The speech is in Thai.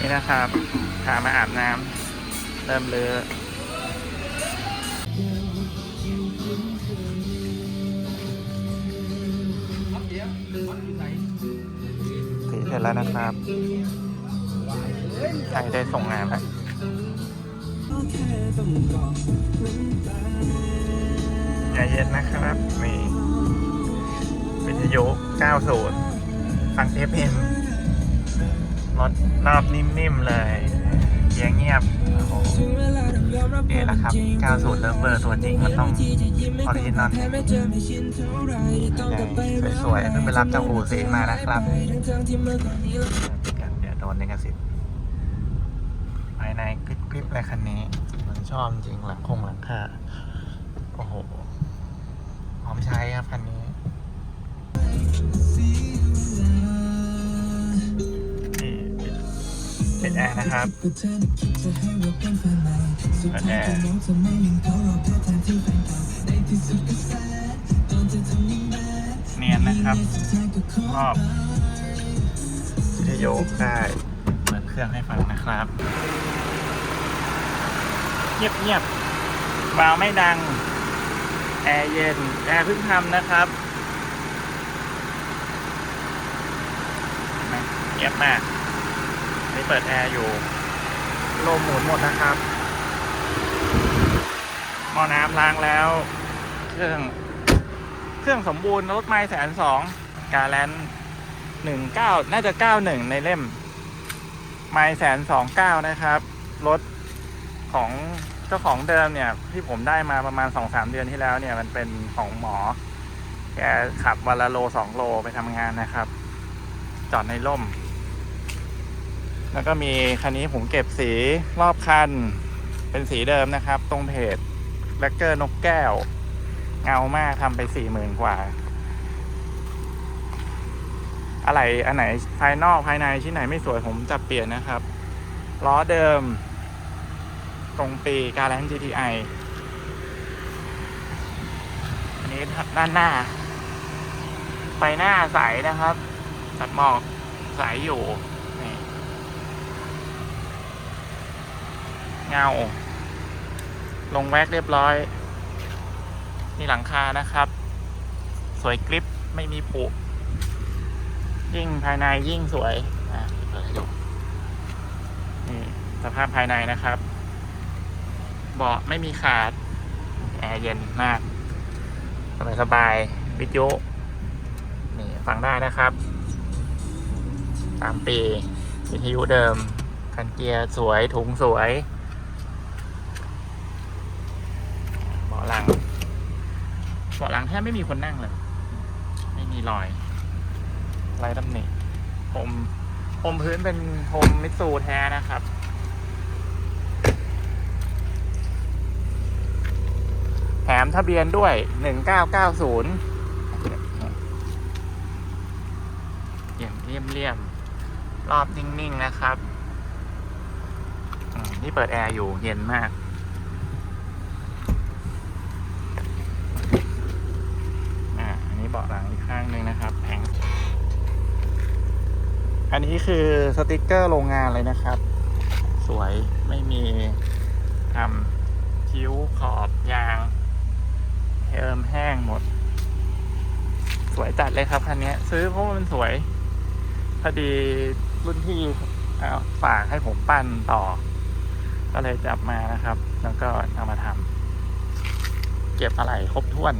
นี่นะครับพามาอาบน้ำเริ่มเลอะสีเสร็จแล้วนะครับใครได้ส่งงานแล้วอย่าเย็นนะครับนี่วิทยุ90ฟัง FM รถรอบนิ่มๆเลยเสียงเงียบโอ้โหนี่แหละครับ 90 เลิฟเบอร์ตัวจริงมันต้องออริจินอลสวยๆเพิ่งไปรับจากอู่สีมานะครับเดี๋ยวโดนลิขสิทธิ์ภายในกริบๆเลยคันนี้มันชอบจริงหลังคงหลังคาโอ้โหพร้อมใช้ครับคันนี้ ปิดแอร์นะครับเปิดแอร์เนียนนะครับ รอบวิทยุได้เปิดเครื่องให้ฟังนะครับ เงียบเงียบๆวาวไม่ดัง แอร์เย็น แอร์เพิ่งทำนะครับเงียบมาก นี่เปิดแอร์อยู่ลมหมุนหมดนะครับหม้อน้ำล้างแล้ว เครื่องเครื่องสมบูรณ์รถไม้แสนสองกาแลนหนึ่งเก้าน่าจะเก้าหนึ่งในเล่ม ไม้แสนสองเก้านะครับ รถของเจ้าของเดิมเนี่ย ที่ผมได้มาประมาณสองสามเดือนที่แล้วเนี่ย มันเป็นของหมอ แกขับวันละโลสองโลไปทำงานนะครับ จอดในร่ม แล้วก็มีคันนี้ผมเก็บสีรอบคัน เป็นสีเดิมนะครับ ตรงเพจแบล็กเกอร์นกแก้ว เงามากทำไปสี่หมื่นกว่า อะไรอันไหนภายนอกภายในชิ้นไหนไม่สวยผมจะเปลี่ยนนะครับ ล้อเดิม ตรงปีกาแลน GTI อันนี้ด้านหน้าไฟหน้าใสนะครับ ตัดหมอกใสอยู่นี่ เงา ลงแว็กเรียบร้อยนี่หลังคานะครับ สวยกริปไม่มีผุยิ่งภายในยิ่งสวยอะเปิดให้ดูนี่สภาพภายในนะครับ เบาะไม่มีขาด แอร์เย็นมาก สบายสบายวิทยุนี่ฟังได้นะครับ ตามปีวิทยุเดิมคันเกียร์สวยถุงสวย เบาะหลัง เบาะหลังแทบไม่มีคนนั่งเลย ไม่มีรอยไรตำหนิผมผมพื้นเป็นผมมิตซูแท้นะครับ แถมทะเบียนด้วยหนึ่งเก้าเก้าศูนย์เยี่ยมเลี่ยมเลี่ยมรอบนิ่ง ๆ นะครับ นี่เปิดแอร์อยู่เย็นมาก อ่า อันนี้เบาะ หลังอีกข้างหนึ่งนะครับแผงอันนี้คือสติกเกอร์โรงงานเลยนะครับ สวยไม่มีทำคิ้วขอบยางเอิมแห้งหมด สวยจัดเลยครับคันนี้ซื้อเพราะว่ามันสวย พอดีรุ่นพี่ฝากให้ผมปั้นต่อ ก็เลยจับมานะครับ แล้วก็เอามาทำเก็บอะไรครบถ้วน